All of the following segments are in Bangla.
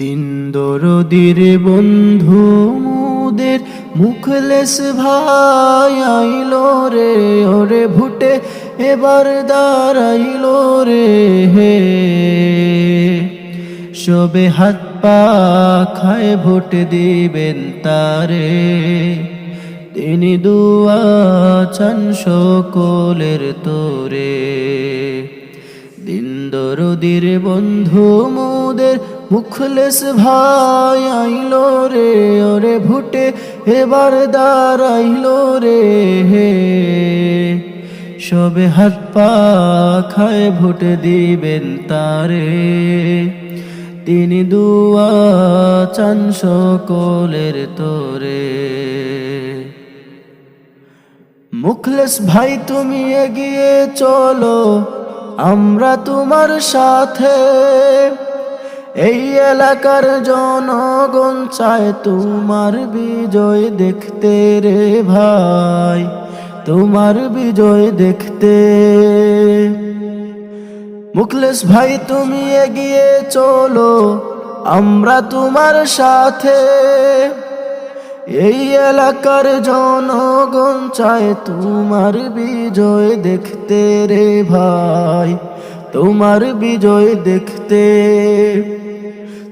দিন দরদির বন্ধু মুদের মুখলেস ভাই আইলো রে, ওরে ভুটে এবার দাঁড়াইলো রে হে। সবে হাত পা খায় ভোট দিবেন তারে, তিনি দুয়া চান সকলের তোরে। দিন দরদির বন্ধু মোদের মুখলেস ভাই আইলো রে, ওরে ভুটে এবার দাঁড়াইলো রে, হে। সবে হাত পা খায় ভোট দিবেন তারে। তিনি দুয়া চান সকলের তোরে। মুখলেস ভাই, তুমি এগিয়ে চলো, আমরা তোমার সাথে। এই এলাকার জনগণ চায় তোমার বিজয় দেখতে রে ভাই, তোমার বিজয় দেখতে। মুখলেস ভাই, তুমি এগিয়ে চলো, আমরা তোমার সাথে। এই এলাকার জনগণ চায় তোমার বিজয় দেখতে রে ভাই তোমার বিজয় দেখতে।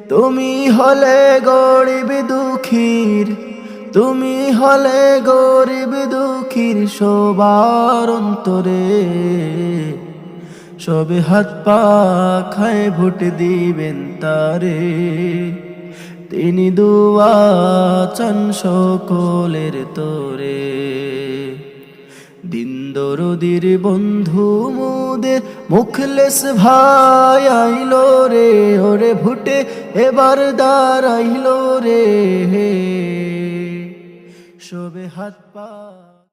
তুমি হলে গরিব দুঃখীর, তুমি হলে গরিব দুঃখীর সবার অন্তরে। সবে হাত পা খায় ভোট দিবেন তারে। তিনি দুয়া চান সকলের তোরে। দরদির বন্ধু মুদের মুখলেস ভাই আইলো রে, ওরে ভুটে এবার দাঁড়াইলো রে। শোবে হাত পা